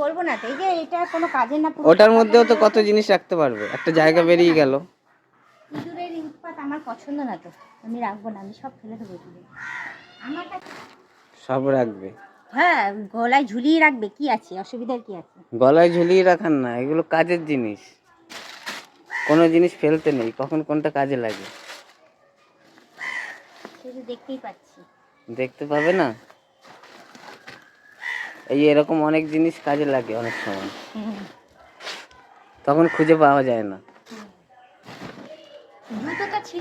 বলব না তো এই যে এটা কোনো কাজের না ওটার মধ্যেও তো কত জিনিস রাখতে পারবে। একটা জায়গা বেরিয়ে গেল। ইঁদুরের উৎপাত আমার পছন্দ না তো আমি রাখব না আমি সব ফেলে দেবো আমার সব রাখবে। হ্যাঁ গলায় ঝুলিয়ে রাখবে কি আছে? অসুবিধার কি আছে? গলায় ঝুলিয়ে রাখার না এগুলো কাজের জিনিস। কোনো জিনিস ফেলতে নেই কখন কোনটা কাজে লাগে। দেখতেই পাচ্ছি। দেখতে পাবে না? এই এরকম অনেক জিনিস কাজে লাগে অনেক সময়। তখন খুঁজে পাওয়া যায় না।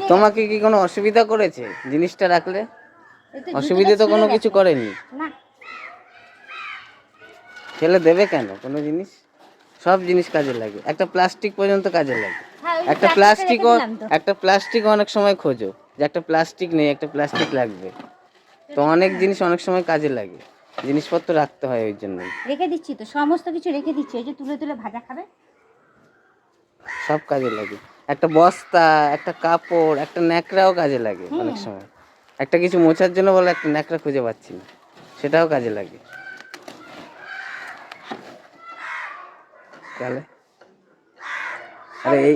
তোমাকে কি কোনো অসুবিধা করেছে জিনিসটা রাখলে? অসুবিধে তো কোনো কিছু করেনি। ফেলে দেবে কেন কোনো জিনিস? সব জিনিস কাজে লাগে। একটা প্লাস্টিক পর্যন্ত কাজে লাগে। হ্যাঁ একটা প্লাস্টিকও। একটা প্লাস্টিক অনেক সময় খোঁজো যে একটা প্লাস্টিক নেই একটা প্লাস্টিক লাগবে। তো অনেক জিনিস অনেক সময় কাজে লাগে। জিনিসপত্র রাখতে হয় ওই জন্য। রেখে দিচ্ছি তো সমস্ত কিছু রেখে দিচ্ছি ওই যে তুলে তুলে ভাজা খাবে? সব কাজে লাগে। একটা বস্তা একটা কাপড় একটা ন্যাকড়াও কাজে লাগে অনেক সময়। একটা কিছু মোছার জন্য বলে একটা ন্যাকড়া খুঁজে পাচ্ছি না। সেটাও কাজে লাগে। তাহলে? আরে এই এই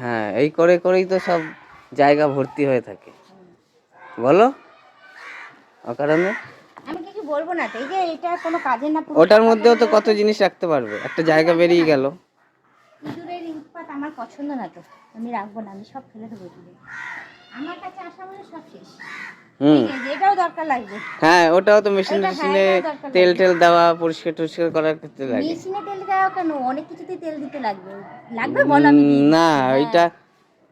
হ্যাঁ এই করে করেই তো সব জায়গা ভর্তি হয়ে থাকে। বলো? অকারণে? বলব না এই যে এটা কোনো কাজের না ওটার মধ্যেও তো কত জিনিস রাখতে পারবে একটা জায়গা বেরিয়ে গেল। ইঁদুরের উৎপাত আমার পছন্দ না তো আমি রাখব না আমি সব ফেলে দেবো আমার কাছে আসা মানে সব শেষ। হুম। এটাও দরকার লাগবে। হ্যাঁ ওটাও তো মেশিন ওটা হ্যাঁ, তেল টেল দেওয়া পরিষ্কার টরিষ্কার করার ক্ষেত্রে লাগে। মেশিনে তেল দেওয়া কেন? অনেক কিছুতেই তেল দিতে লাগবে। লাগবে বলো আমি। না হ্যাঁ। ওইটা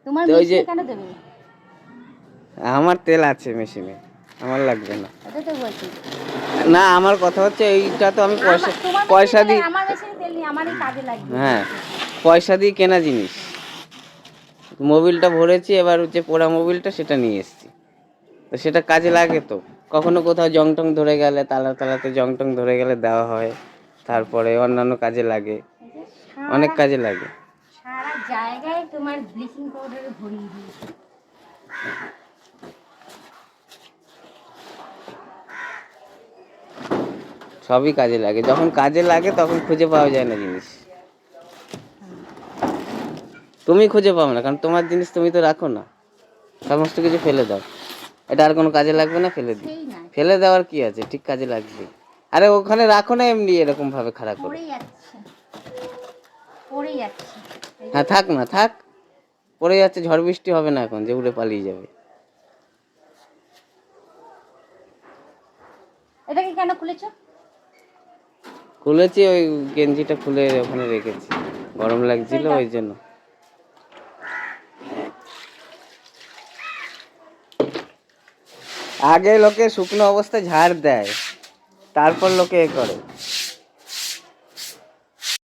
তোমার মেশিনে কেন দেবে? আমার তেল আছে মেশিনে আমার লাগবে না। না আমার কথা হচ্ছে এইটা তো আমি পয়সা পয়সা লাগবে। হ্যাঁ পয়সা দিয়ে কেনা জিনিস। মোবিলটা ভরেছি এবার হচ্ছে পোড়া মোবিলটা সেটা নিয়ে এসেছি। তো সেটা কাজে লাগে তো। কখনো কোথাও জং টং ধরে গেলে তালা তালাতে জং টং ধরে গেলে দেওয়া হয়। তারপরে অন্যান্য কাজে লাগে। সারা- অনেক কাজে লাগে। সারা জায়গায় তোমার ব্লিচিং পাউডারে ভরিয়ে দিয়েছে। সবই কাজে লাগে। যখন কাজে লাগে তখন খুঁজে পাওয়া যায় না জিনিস। তুমি খুঁজে পাও না কারণ তোমার জিনিস তুমি তো রাখো না। সমস্ত কিছু ফেলে দাও। এটা আর কোনো কাজে লাগবে না ফেলে দিই ফেলে দেওয়ার কি আছে? ঠিক কাজে লাগবে। আরে ওখানে রাখো না এমনি এরকম ভাবে খারাপ করে হ্যাঁ থাক না থাক। পড়ে যাচ্ছে ঝড় বৃষ্টি হবে না এখন যে উড়ে পালিয়ে যাবে। এটাকে কেন খুলেছো? খুলেছি ওই গেঞ্জিটা খুলে ওখানে রেখেছি। গরম লাগছিল ওই জন্য। আগে লোকে শুকনো অবস্থায় ঝাড় দেয় তারপর লোকে এ করে।